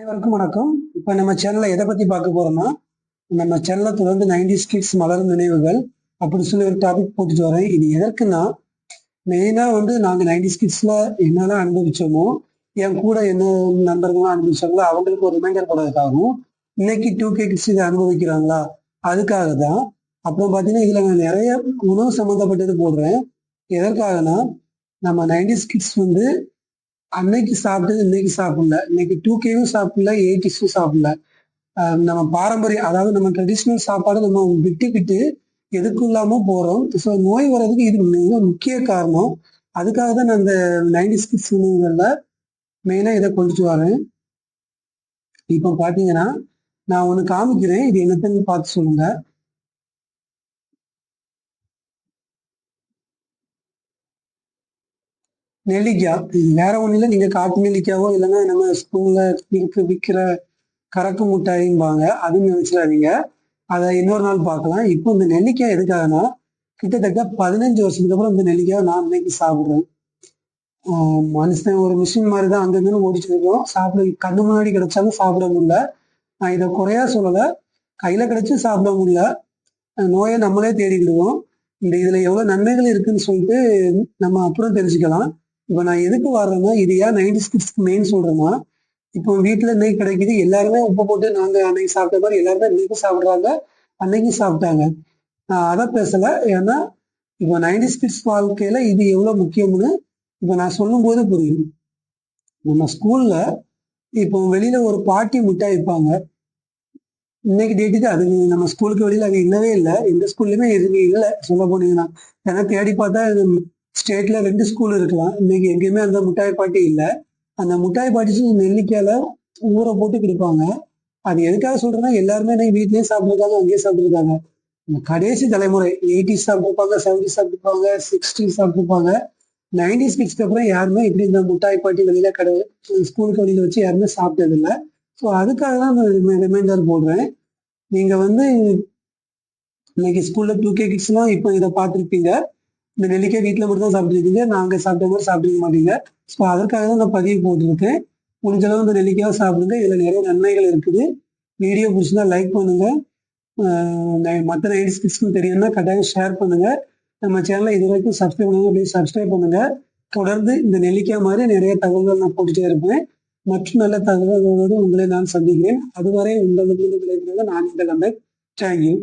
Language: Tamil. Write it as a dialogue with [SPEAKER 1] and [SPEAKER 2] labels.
[SPEAKER 1] அனைவருக்கும் வணக்கம். இப்போ நம்ம சேனல்ல எதை பத்தி பார்க்க போறோம்னா நம்ம சேனல்ல தொடர்ந்து நைன்டி கிட்ஸ் மலரும் நினைவுகள் அப்படின்னு சொல்லி ஒரு டாபிக் போட்டுட்டு வரேன். இது எதற்குன்னா மெயினா வந்து நாங்க நைன்டி கிட்ஸ்ல என்னெல்லாம் அனுபவிச்சோமோ என் கூட என்ன நண்பர்கள்லாம் அனுபவிச்சாங்களோ அவங்களுக்கு ஒரு ரிமைண்டர் போடுறதுக்காகவும் இன்னைக்கு டூ கே கிட்ஸ் இதை அனுபவிக்கிறாங்களா? அதுக்காக தான் அப்புறம் பார்த்தீங்கன்னா இதுல நான் நிறைய உணவு சம்மந்தப்பட்டது போடுறேன். எதற்காகனா நம்ம நைன்டிஸ் கிட்ஸ் வந்து அன்னைக்கு சாப்பிட்டது இன்னைக்கு சாப்பிடல. இன்னைக்கு டூ கேவும் சாப்பிடல எயிட்டிஸும் சாப்பிடல. நம்ம பாரம்பரியம் அதாவது நம்ம ட்ரெடிஷ்னல் சாப்பாடு நம்ம விட்டுக்கிட்டு எதுக்கும் இல்லாம போறோம். ஸோ நோய் வர்றதுக்கு இது மிக முக்கிய காரணம். அதுக்காக தான் நான் இந்த நைன்டி சிக்ஸ் உணவுகள்ல மெயினா இதை கொண்டுட்டு வரேன். இப்போ பாத்தீங்கன்னா நான் ஒன்று காமிக்கிறேன். இது என்னத்தன்னு பார்த்து சொல்லுங்க. நெல்லிக்காய். வேற ஒன்றும் இல்லை. நீங்க காட்டு நெல்லிக்காவோ இல்லைன்னா நம்ம ஸ்கூல்ல விற்க விற்கிற கறக்கு முட்டாயிம்பாங்க அதுன்னு நினைச்சிடாதீங்க. அதை இன்னொரு நாள் பார்க்கலாம். இப்போ இந்த நெல்லிக்காய் எதுக்காகனா கிட்டத்தட்ட பதினஞ்சு வருஷத்துக்கு அப்புறம் இந்த நெல்லிக்காய் நான் இன்னைக்கு சாப்பிடுறேன். ஆஹ் மனுஷன் ஒரு மிஷின் மாதிரி தான் அங்கங்கன்னு ஓடிட்டு இருக்கோம். சாப்பிட கண்ணு முன்னாடி கிடைச்சாலும் சாப்பிட முடியல. நான் இதை குறையா சொல்லலை. கையில கிடைச்சும் சாப்பிட முடியல. நோயை நம்மளே தேடிக்கிடுவோம் இந்த இதுல எவ்வளவு நன்மைகள் இருக்குன்னு சொல்லிட்டு நம்ம அப்புறம் தெரிஞ்சுக்கலாம். இப்போ நான் எதுக்கு வர்றேன்னா இது ஏன் நைன்டி சிக்ஸ்க்கு மெயின் சொல்றேன்னா இப்போ வீட்டில் இன்னைக்கு கிடைக்குது எல்லாருமே உப்பு போட்டு நாங்கள் அன்னைக்கு சாப்பிட்ட மாதிரி எல்லாருமே இன்னைக்கு சாப்பிட்றாங்க அன்னைக்கு சாப்பிட்டாங்க. நான் அதை பேசல ஏன்னா இப்போ நைன்டி சிக்ஸ் வாழ்க்கையில இது எவ்வளோ முக்கியம்னு இப்போ நான் சொல்லும்போது புரியும். நம்ம ஸ்கூல்ல இப்போ வெளியில ஒரு பாட்டி முட்டாய் விற்பாங்க. இன்னைக்கு டேட்டுக்கு அது நம்ம ஸ்கூலுக்கு வெளியில அது இல்லவே இல்லை. எந்த ஸ்கூல்லையுமே எதுவுமே இல்லை. சொல்ல போனீங்கன்னா ஏன்னா தேடி பார்த்தா ஸ்டேட்ல ரெண்டு ஸ்கூல் இருக்கலாம். இன்னைக்கு எங்கேயுமே அந்த மிட்டாய் பாட்டி இல்லை. அந்த மிட்டாய் பாட்டி நெல்லிக்காயில ஊற போட்டு கொடுப்பாங்க. அது எதுக்காக சொல்றேன்னா எல்லாருமே இன்னைக்கு வீட்லயே சாப்பிட்டுருக்காங்க அங்கேயே சாப்பிட்டுருக்காங்க. கடைசி தலைமுறை எயிட்டி சாப்பிட்டுருப்பாங்க செவன்டி சாப்பிட்டுருப்பாங்க சிக்ஸ்டி சாப்பிட்டுருப்பாங்க. நைன்டிஸ் கிட்ஸ்க்கு அப்புறம் யாருமே இப்படி இந்த மிட்டாய் பாட்டி வெளியில கடை ஸ்கூலுக்கு வெளியில வச்சு யாருமே சாப்பிட்டது இல்லை. ஸோ அதுக்காக தான் நான் ரிமைண்டர் போடுறேன். நீங்க வந்து இன்னைக்கு ஸ்கூல்ல டூ கே கிட்ஸ்லாம் இப்போ இதை பார்த்துருப்பீங்க. இந்த நெல்லிக்காய் வீட்டில் மட்டும் தான் சாப்பிட்டுருக்கீங்க. நாங்கள் சாப்பிட்ட மாதிரி சாப்பிட்டுக்க மாட்டீங்க. ஸோ அதற்காக தான் நான் பதிவு போட்டிருக்கேன். முடிஞ்ச அளவு இந்த நெல்லிக்காய் சாப்பிடுங்க. இதில் நிறைய நன்மைகள் இருக்குது. வீடியோ பிடிச்சிருந்தா லைக் பண்ணுங்கள் மற்ற நைன்டி கிட்ஸ்க்கு தெரியும்னா கட்டாயம் ஷேர் பண்ணுங்கள் நம்ம சேனலை இது வரைக்கும் சப்ஸ்கிரைப் பண்ணுங்க அப்படியே சப்ஸ்கிரைப் பண்ணுங்கள் தொடர்ந்து இந்த நெல்லிக்காய் மாதிரி நிறைய தகவல்கள் நான் போட்டுட்டே இருப்பேன். மற்றும் நல்ல தகவல்களோடு உங்களை நான் சந்திக்கிறேன். அதுவரை உங்களிடமிருந்து விடைபெறுவது நான் இந்த கம்பேக் தேங்க்யூ